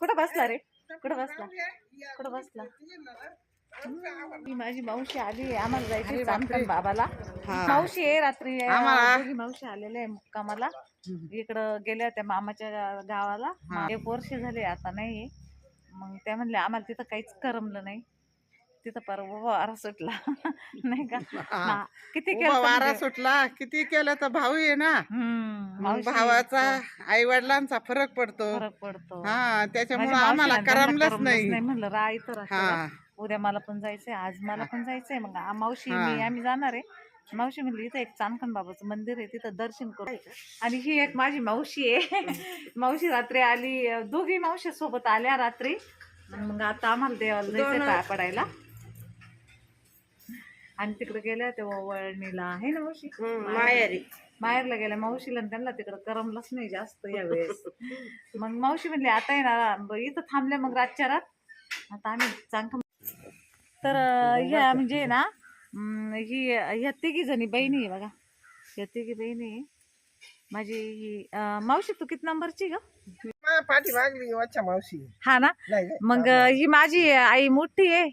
कुठं बसला रे? कुठं बसला? कुठं बसला? ही माझी मावशी आली आम्हाला जायची चांदण बाबाला. मावशी आहे रात्री. मावशी आलेले आहे मुक्कामाला. इकडं गेल्या त्या मामाच्या गावाला. एक वर्ष झाले आता नाही मग त्या म्हणले आम्हाला तिथं काहीच करमलं नाही. तिथं पर वारा सुटला. नाही का? हा. किती उभा केलं वारा सुटला. किती केलं तर भाऊ आहे ना. मग भावाचा आई वडिलांचा फरक पडतो. फरक पडतो. हा त्याच्यामुळे माझ्या आम्हाला मावशीला त्यांना करमलंच करमलंच नाही. म्हणलं इथं हा. बा. उद्या मला पण जायचंय आज मला पण जायचंय. मग आ- मावशी हा. मी आम्ही जाणार आहे. मावशी म्हणली इथं एक चांदखण बाबाचं मंदिर आहे तिथं दर्शन करू. आणि ही एक माझी मावशी आहे. मावशी रात्री आली अं, दोघी मावशी सोबत आल्या रात्री. मग आता आम्हाला देवाला जायचंय दोन- पाया पडायला. आणि तिकडे गेल्या तेव्हा वळणीला आहे ना मावशी? माहेरी. माहेरला गेल्या मावशीला आणि त्यांना तिकडं करमलंच नाही जास्त यावेळेस मग मावशी म्हणली आता ब- इथं थांबल्या मग रातच्या रात. आता आम्ही चांग तर ह्या म्हणजे ना ही ह्या तिघी जणी बहिणी आहे बघा. ह्या तिघी बहिणी आहे. माझी ही मावशी तू किती नंबरची ग? मावशी. हा ना? मग ही माझी आई मोठी आहे.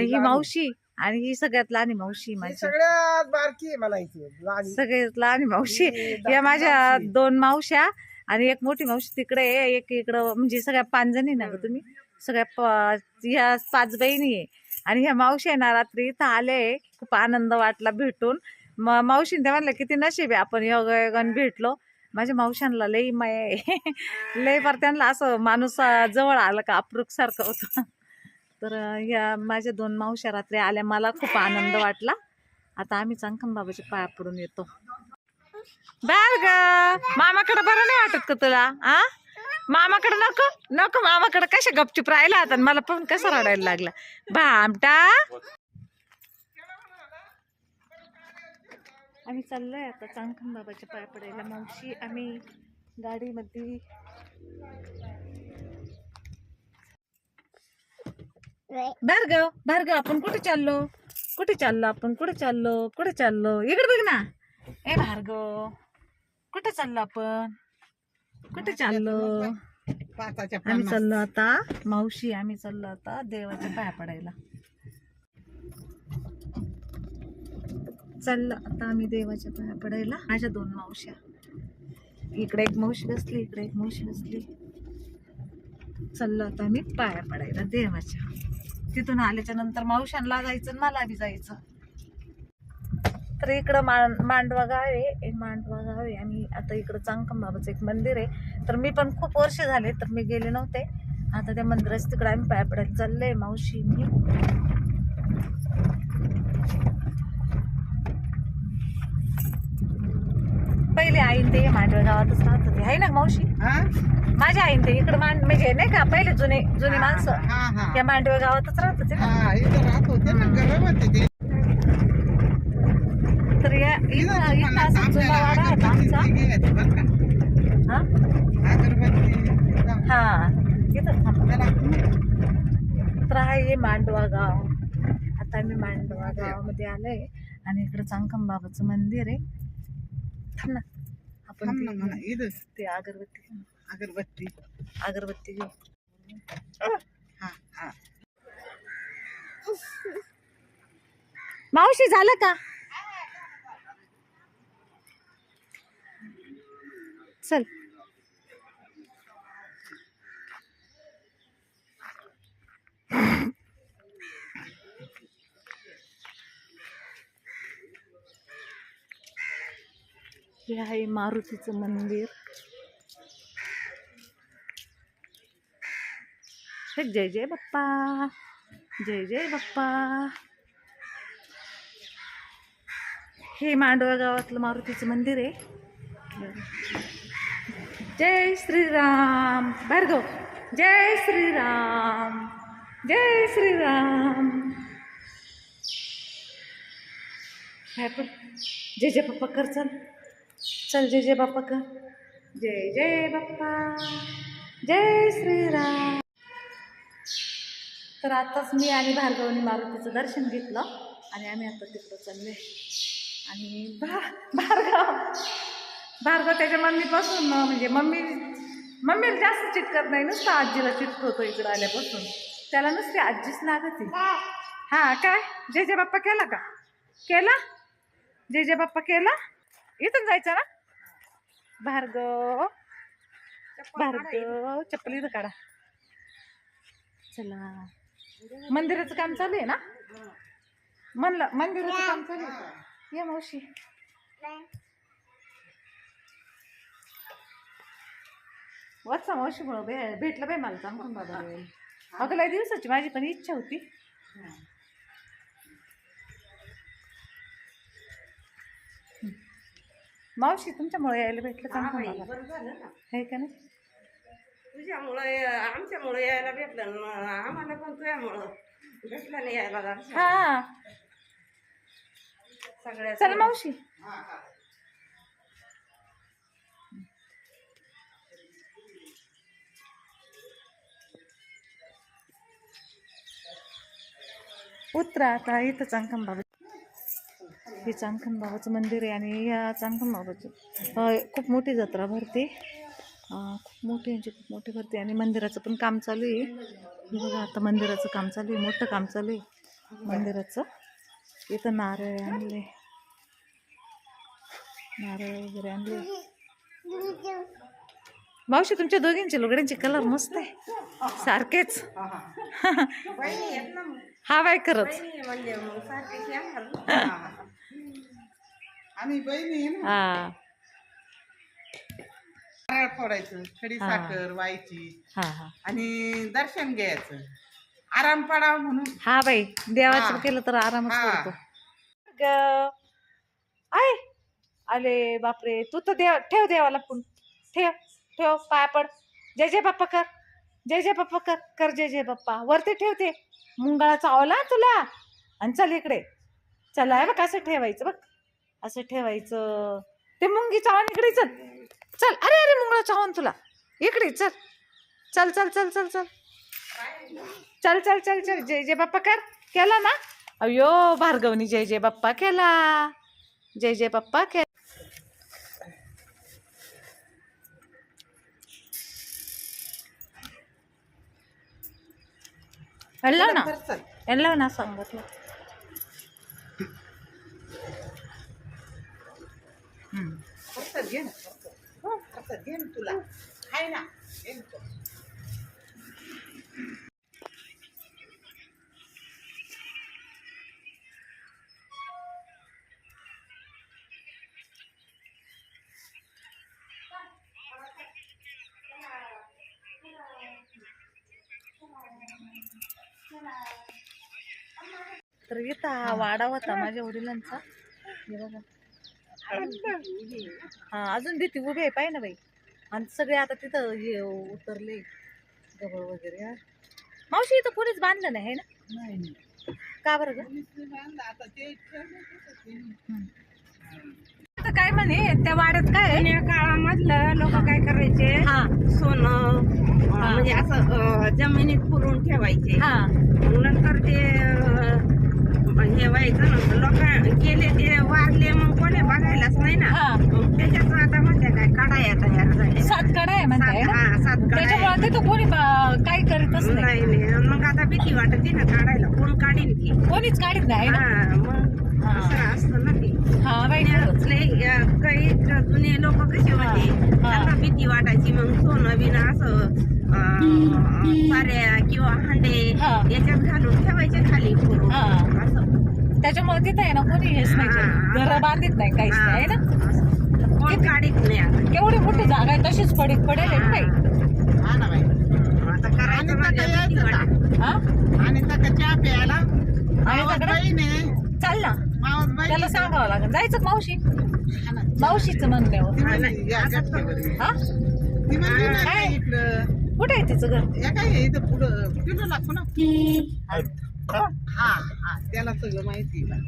ही मावशी. आणि ही सगळ्यात लहान मावशी माझी. सगळ्यात बारकी आहे मला इथे लहान सगळ्यात लहान मावशी. ही या माझ्या मावशी. दोन मावश्या आणि एक मोठी मावशी तिकडे आहे एक इकडं म्हणजे सगळ्या पाच जणी ना ग तुम्ही? सगळ्या प- ह्या पाच बहिणी आहे. आणि ह्या मावशी आहे ना रात्री इथं आले खूप आनंद वाटला भेटून. म मावशीने त्या म्हणलं किती नशीब आहे आपण योगायोगाने भेटलो. माझ्या मावशांना लई माया आहे. लई फार त्यांना असं माणूस अं, जवळ आलं का अप्रूक सारखं होतं. तर ह्या माझ्या दोन मावश्या रात्री आल्या. मला खूप आनंद वाटला. आता आम्ही चांगकम बाबाच्या पाया पडून येतो. बर ग मामाकडे बरं नाही वाटत का तुला? आ? मामाकडे नको नको मामाकडे. कशा गपचूप राहिला आता? मला पण कसं रडायला लागला? भामटा आम्ही चाललोय आता चांगखन बाबाच्या पाया पडायला. मावशी आम्ही गाडीमध्ये भार्गव भार्गव आपण कुठे चाललो? कुठे चाललो आपण? कुठे चाललो? कुठे चाललो? इकडे बघ ना. ए भार्गव कुठे चाललो आपण? कुठे चाललो? आम्ही चाललो आता. मावशी आम्ही चाललो आता देवाच्या पाया पडायला. चाललो आता आम्ही देवाच्या पाया पडायला. माझ्या दोन मावश्या. इकडे एक मावशी बसली इकडे एक मावशी बसली. चाललो आता आम्ही पाया पडायला देवाच्या. तिथून आल्याच्यानंतर मावशांना जायचं मला बी जायचं. तर इकडं मां मांडवा गाव आहे एक मांडवा गाव आहे आणि आता इकडं चांगकंबाबाचं एक मंदिर आहे. तर मी पण खूप वर्ष झाले तर मी गेले नव्हते. आता त्या मंदिराच्या तिकडे आम्ही पाया पडायला चाललंय मावशी मी पहिले आईन ते मांडवा गावातच राहत होते. आहे ना मावशी? हा? माझ्या आईन ते इकडे मांड म्हणजे नाही का पहिले जुने जुने माणसं. त्या मांडव्या गावातच राहत होते ना. हा, इथं राहत होते ना गरम होते ते. तर या इथं इथं इथं तुम्हाला असा जुना आपल्याला वाडा होता आमचा? हा? इथं थांबा. तर हे मांडवा गाव. आता आम्ही मांडवा गावामध्ये आलोय आणि इकडे चांगकम बाबाचं मंदिर आहे. थांब ना. आपण ते- ते अगरबत्ती. अगरबत्ती. अगरबत्ती घेऊ हा हा. मावशी झालं का? चल. हे आहे मारुतीचं मंदिर. हे जय जय बाप्पा जय जय बाप्पा. हे मांडवा गावातलं मारुतीचं मंदिर आहे. जय श्रीराम भार्गव जय श्रीराम जय श्रीराम. पण जय जय बाप्पा कर चल जय जय बाप्पा कर. जय जय बाप्पा. जय श्रीराम. तर आताच मी आणि भार्गवनी मारुतीचं दर्शन घेतलं आणि आम्ही आता तिकडं चाललोय. आणि भा भार्गव भार्गव त्याच्या मम्मीपासून म्हणजे मम्मी मम्मीला जास्त चिटकत नाही नुसतं आजीला चिटकवतो इकडं आल्यापासून. त्याला नुसती आजीच लागते हा काय? जय जय बाप्पा केला का? केला? जय जय बाप्पा केला? इथून जायचं ना? भार्गव. भार्गव चप्पल इथं काढा. चला. मंदिराचं काम चालू आहे ना? म्हणलं मंदिराचं काम चालू आहे. या मावशी. वाचा मावशी म्हणून भेटलं बाई मला चांगलं. बाबा अगं लय दिवसाची माझी पण इच्छा होती. मावशी तुमच्यामुळे यायला भेटलं चांगलं मला. बरं झालं ना. हे का नाही? तुझ्यामुळे आमच्यामुळे यायला भेटलं न आम्हाला पण तुझ्यामुळं भेटलं नाही यायला दर्शन. हा. सगळ्या चल मावशी. उतरा आता इथं चांगम बाबा हे चांगम बाबाचं मंदिर आहे आणि या चांगम बाबाचं खूप मोठी जत्रा भरते. खूप मोठी यांची खूप मोठी भरते आणि मंदिराचं पण काम चालू आहे. बघा आता मंदिराचं काम चालू आहे मोठं काम चालू आहे. मंदिराचं. इथं नारळ आणले. नारळ वगैरे आणले. मावशी तुमच्या दोघींचे लुगड्यांचे कलर मस्त आहे. सारखेच. हा बाय खरंच बहिणी म्हणजे मग सारखीच येणार ना. आम्ही बहिणी आहे ना. हा. नारळ फोडायचं खडी हा. साखर व्हायची हा हा. आणि दर्शन घ्यायचं. आराम पडावा म्हणून. हा बाई. देवाचं हा. केलं तर आरामच हा. ग- आय. अरे बापरे. तू तर देव ठेव देवाला पण ठेव ठेव पाया पड. जय जय बाप्पा कर. जय जय बाप्पा कर. कर जय जय बाप्पा. वरती ठेवते मुंगळा चावला तुला. आणि चल इकडे. चला हे बघ असं ठेवायचं बघ. असं ठेवायचं. ते मुंगी चावून इकडे चल. चल. अरे अरे मुंगळा चावून तुला. इकडे चल. चल चल चल चल चल. चल चल चल चल. जय जय बाप्पा कर. केला ना? अयो भार्गवनी जय जय बाप्पा केला. जय जय बाप्पा के हल्ला ना. हल्ला ना? सांगितलं हम्म. फक्त घे ना फक्त. घे ना तुला. आहे ना. तर इथं हा वाडा होता माझ्या वडिलांचा. हे बघा. हा अजून भीती उभी आहे पाहिजे ना बाई. आणि सगळे आता तिथं हे उतरले गबळ वगैरे हा. मावशी इथं कोणीच बांधलं नाही है ना नाही नाही. का बरं ग. आता ते आहे. काय म्हणे त्या वाड्यात काय आहे? जुन्या काळामधलं लोक काय करायचे हा सोनं म्हणजे असं जमिनीत पुरून ठेवायचे हा मग नंतर ते हे व्हायचं ना लोक गेले ते वारले मग कोणी बघायलाच नाही ना हा मग त्याच्यात आता म्हणते काय कडाया तयार झाल्या सात कडा आहे म्हणताय सात ना हा, सात तिथं कोणी काही करीतच नाही नाही नाही मग आता भीती वाटते ना काढायला कोण काढीन ती कोणीच काढीत नाही ना हा मग. असं असतं ना ते हा बाई खरंच. त्यातले, अं, काही जुने लोक कसे होते हा. त्यांना भीती वाटायची मग सोनं बिनं असं अं, साऱ्या किंवा हांडे हा. याच्यात घालून ठेवायचे खाली पुरून. हा. असं त्याच्यामुळे तिथं आहे ना कोणी हेच नाही. घर बांधित नाही काहीच नाही ना असं. कोण काढीत नाही आता केवढी मोठी जागा आहे तशीच पडीक पडेल आहे ना बाई हा ना बाई. आता करायचं म्हणजे. हा? आणि चहा प्यायला आणि मावस तकडे? बहीण आहे. चाल ना. मावस बहीण त्याला सांगावं लागेल. जायचं का मावशी? हा. मावशीचं म्हणल्यावर ती हा, म्हणली, नाही. या असं गटक्यावर ये. हा? ती म्हणली ना काय? काय इकडं. कुठे आहे तिचं घर? या काय इथं पुढं? तिथं लागतो ना? हा? हा त्याला सगळं माहिती आहे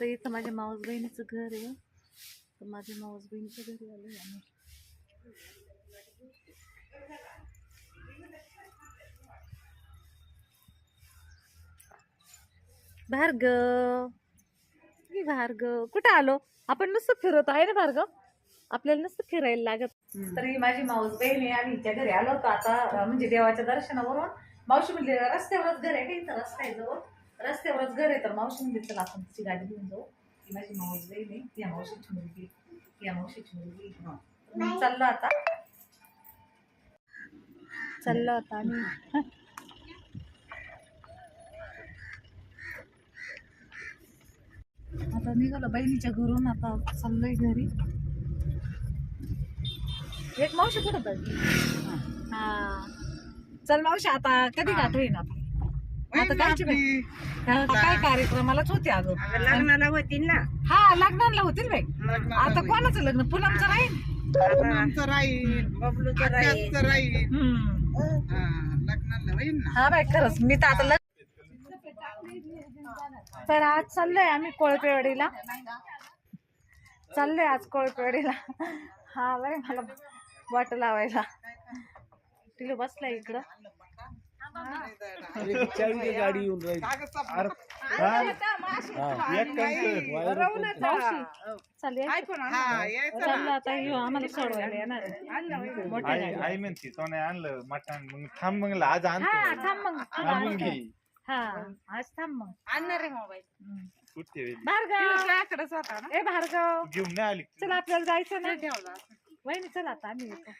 तर इथं माझ्या मावस बहिणीचं घर आहे. तर माझ्या मावस बहिणीच्या घरी आलो आम्ही भार्गव. भार्गव कुठं आलो? आपण नुसतं फिरत आहे ना भार्गव? आपल्याला नुसतं फिरायला लागत. तर ही माझी माऊस बहीण आहे आम्ही हिच्या घरी आलो होतो. आता म्हणजे देवाच्या दर्शनावरून मावशी म्हणली रस्त्यावरच घर आहे का? इथं रस्ता आहे जवळ. रस्त्यावरच घर आहे तर मावशी म्हणजे चला आपण तिची गाडी घेऊन जाऊ. ही माझी माऊस बहीण आहे ती या मावशीची मुलगी ती या मावशीची मुलगी मग चाललो आता चाललो आता आम्ही आता निघालो बहिणीच्या घरून आता चाललोय घरी एक मावशी कुठं पाहिजे हा चल मावशी आता कधी गाठ होईन आपण? आता आता काय कार्यक्रमालाच होते अगं लग्नाला होतील ना. हा लग्नाला होतील बाई. आता कोणाचं लग्न? पुनमचं राहील? पूनमचं राहील. बबलूचं राहील. आकाशचं राहील. हम्म. हा, लग्नाला होईल ना. हा बाई खरंच. मी तर आता लग्न तर आज चाललोय आम्ही कोळपेवाडीला. चाललोय आज कोळपेवाडीला. हा बाई मला वाट लावायला. तिला बसलाय इकडं. गाडी येऊन राहील. हा आई म्हणते तो नाही आणलं मटण मग थांब मग आज हा आणतो थांब मग तुला आणून आणतो. घे. हा आज थांब मग. आणणार आहे मोबाईल. कुठे? भार्गव! ए भार्गव! घेऊन नाही आली चल आपल्याला जायचं ना. वहिनी चल आता आम्ही येतो.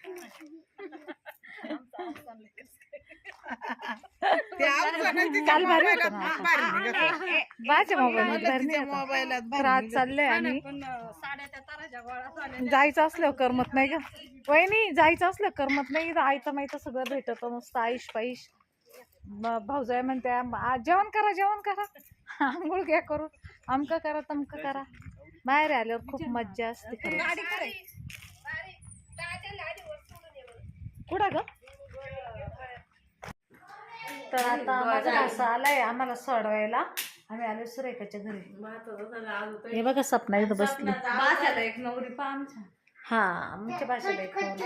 काल भारी होतं. माझ्या मोबाईल तर आज चाललंय आणि जायचं असल्यावर करमत नाही का वहिनी जायचं असलं करमत नाही इथं आयतं माहिती सगळं भेटत मस्त आईश पाईश. भाऊजाई म्हणते जेवण करा जेवण करा. आंघोळ घ्या करून. अमकं करा तमकं करा. बाहेर आल्यावर खूप मज्जा असते. कुठं ग? तर आता माझा भासा आलाय आम्हाला सोडवायला. आम्ही आलो सुरेखाच्या घरी. हे बघा सपना इथं बसली. भाषाला एक नवरी पहा आमच्या. हा आमच्या भाषेला एक नवरी.